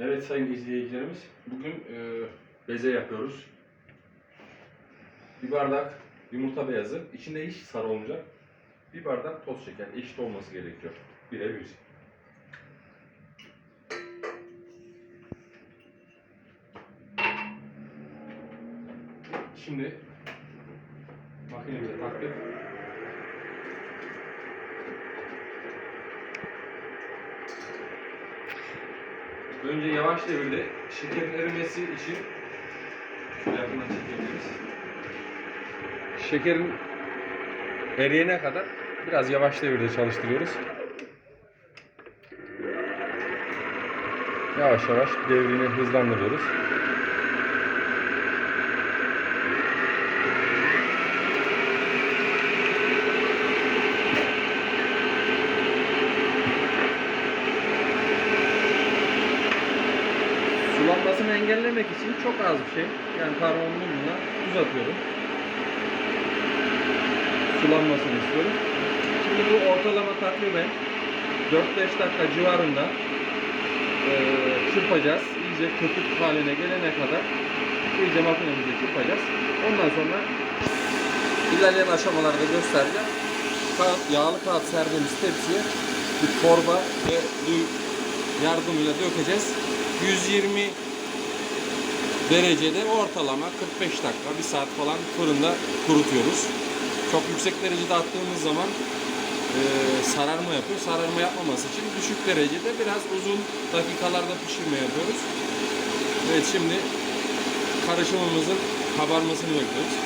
Evet sayın izleyicilerimiz, bugün e, beze yapıyoruz. Bir bardak yumurta beyazı, içinde hiç sarı olmayacak. Bir bardak toz şeker, eşit olması gerekiyor. Bire yüz. Şimdi makinemize taktık. Önce yavaş devirde şekerin erimesi için şöyle yakından çekebiliriz. Şekerin eriyene kadar biraz yavaş devirde çalıştırıyoruz. Yavaş yavaş devrini hızlandırıyoruz. Engellemek için çok az bir şey. Yani parmağımın ucuna tuz atıyorum. Sulanmasını istiyorum. Şimdi bu ortalama takriben 4-5 dakika civarında eee çırpacağız. İyice köpük haline gelene kadar iyice makinemizde çırpacağız. Ondan sonra ilerleyen aşamalarda göstereceğim. Kağıt, yağlı kağıt serdiğimiz tepsiye bir torba ve yardımıyla dökeceğiz. 120 derecede ortalama 45 dakika, 1 saat falan fırında kurutuyoruz. Çok yüksek derecede attığımız zaman e, sararma yapıyor. Sararma yapmaması için düşük derecede biraz uzun dakikalarda pişirme yapıyoruz. Evet şimdi karışımımızın kabarmasını bekliyoruz.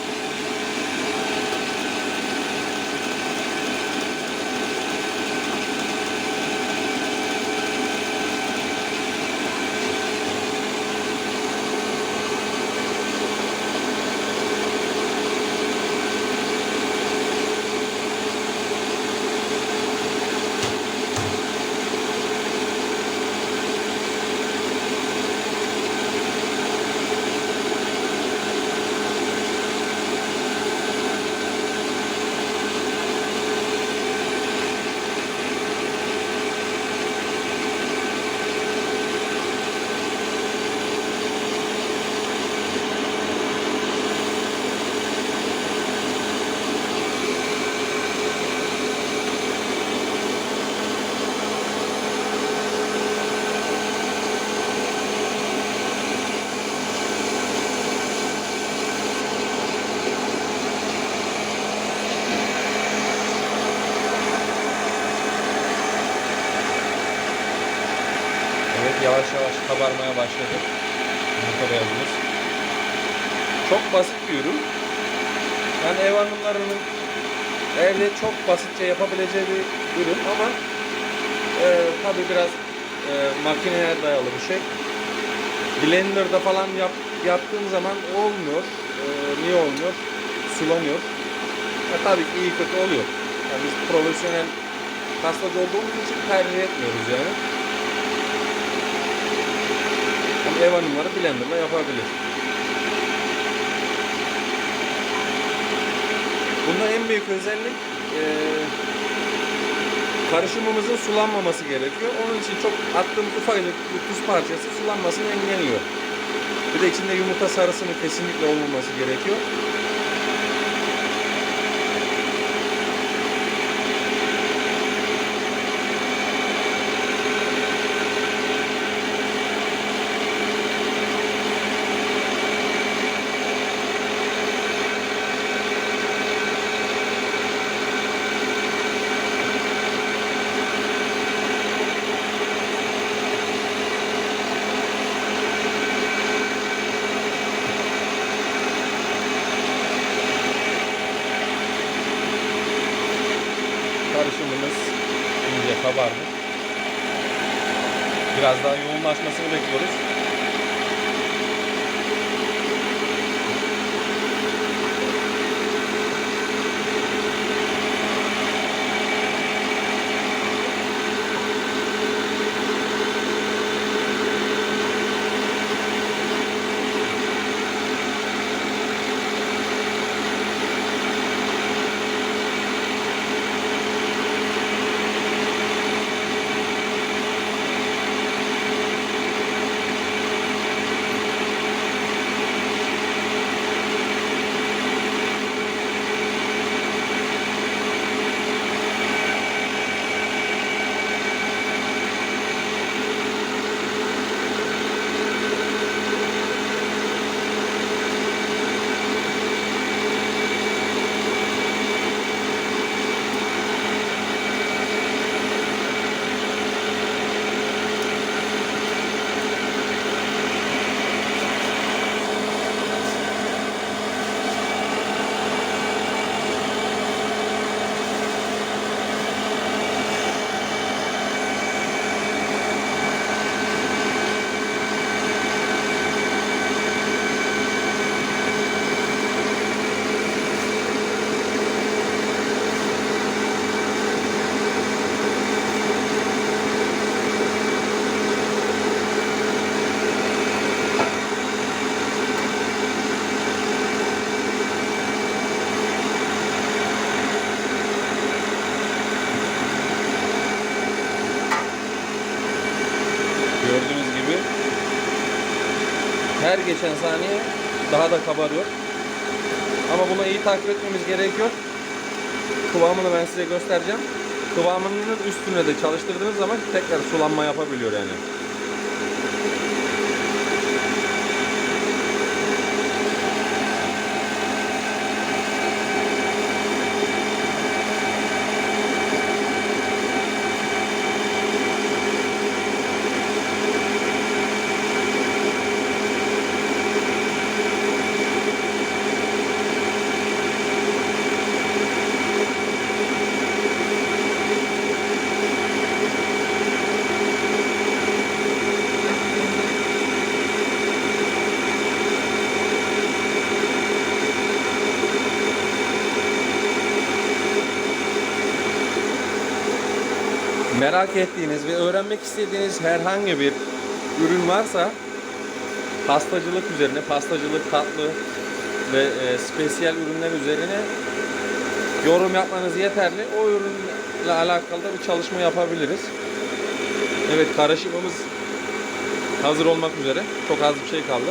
Evet yavaş yavaş kabarmaya başladı. Yumurta beyazımız. Çok basit bir ürün. Yani ev hanımlarının evde çok basitçe yapabileceği bir ürün ama e, tabi biraz e, makineye dayalı bir şey. Blender'da falan yap, yaptığım zaman olmuyor. E, niye olmuyor? Sulanıyor. E, tabii ki iyi kötü oluyor. Yani biz profesyonel pastacı olduğumuz için tercih etmiyoruz yani. Ama ev hanımları blenderla yapabilir. Bunda en büyük özellik eee, karışımımızın sulanmaması gerekiyor. Onun için çok attığımız ufacık tuz parçası sulanmasını engelliyor. Bir de içinde yumurta sarısının kesinlikle olmaması gerekiyor. Karışımımız iyice kabardı. Biraz daha yoğunlaşmasını bekliyoruz. Her geçen saniye daha da kabarıyor. Ama bunu iyi takip etmemiz gerekiyor. Kıvamını ben size göstereceğim. Kıvamının üstüne de çalıştırdığınız zaman tekrar sulanma yapabiliyor yani. Merak ettiğiniz ve öğrenmek istediğiniz herhangi bir ürün varsa pastacılık üzerine, pastacılık tatlı ve e, spesiyel ürünler üzerine yorum yapmanız yeterli. O ürünle alakalı da bir çalışma yapabiliriz. Evet karışımımız hazır olmak üzere. Çok az bir şey kaldı.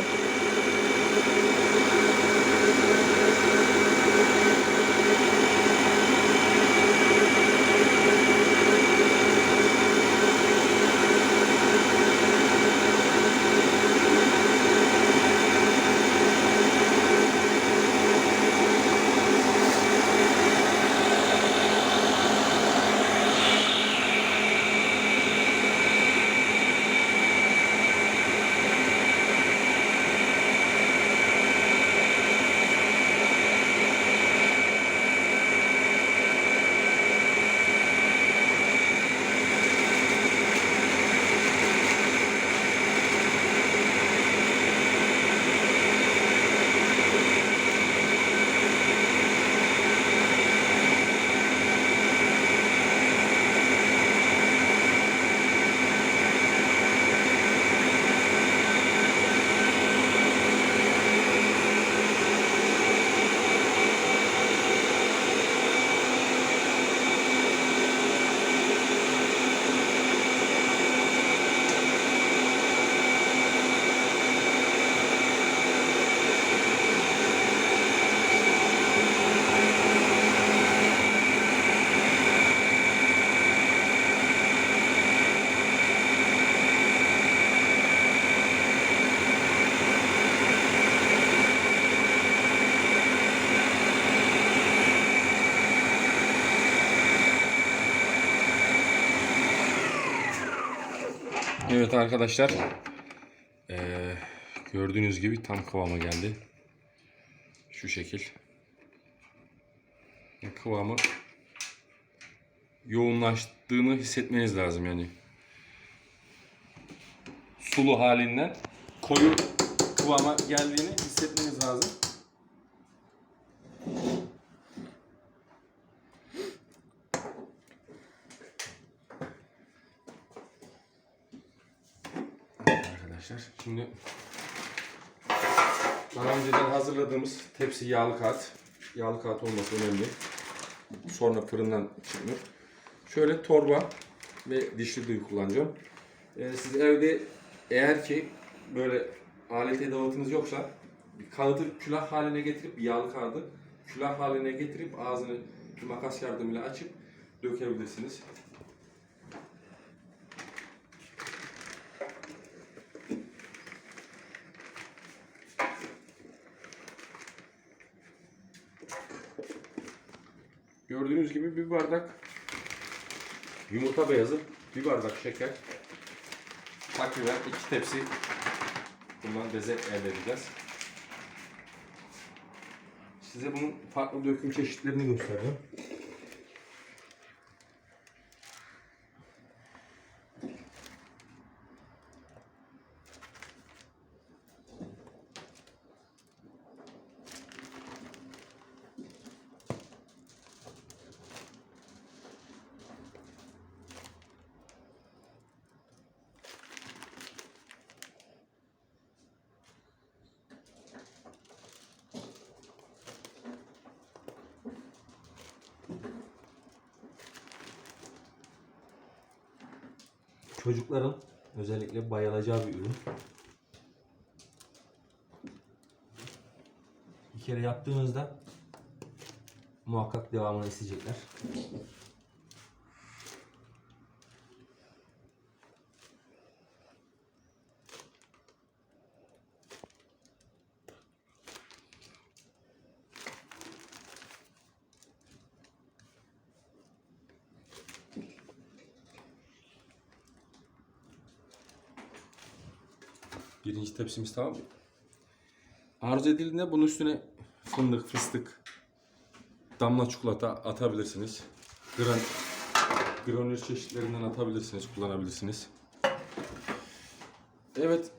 Evet arkadaşlar. Ee, gördüğünüz gibi tam kıvama geldi. Şu şekil. Kıvamı yoğunlaştığını hissetmeniz lazım yani. Sulu halinden koyu kıvama geldiğini hissetmeniz lazım. Arkadaşlar şimdi daha önceden hazırladığımız tepsi yağlı kağıt. Yağlı kağıt olması önemli. Sonra fırından çıkmıyor. Şöyle torba ve dişli düğü kullanacağım. Ee, siz evde eğer ki böyle alet edevatınız yoksa kağıdı külah haline getirip yağlı kağıdı külah haline getirip ağzını makas yardımıyla açıp dökebilirsiniz. Gördüğünüz gibi bir bardak yumurta beyazı, bir bardak şeker, takriben iki tepsi bundan beze elde edeceğiz. Size bunun farklı döküm çeşitlerini göstereceğim. Çocukların özellikle bayılacağı bir ürün. Bir kere yaptığınızda muhakkak devamını isteyecekler. Birinci tepsimiz tamam mı? Arzu edildiğinde bunun üstüne fındık, fıstık, damla çikolata atabilirsiniz. Gran, granül çeşitlerinden atabilirsiniz, kullanabilirsiniz. Evet.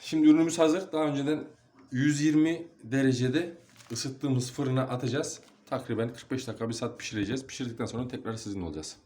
Şimdi ürünümüz hazır. Daha önceden 120 derecede ısıttığımız fırına atacağız. Takriben 45 dakika bir saat pişireceğiz. Pişirdikten sonra tekrar sizin olacağız.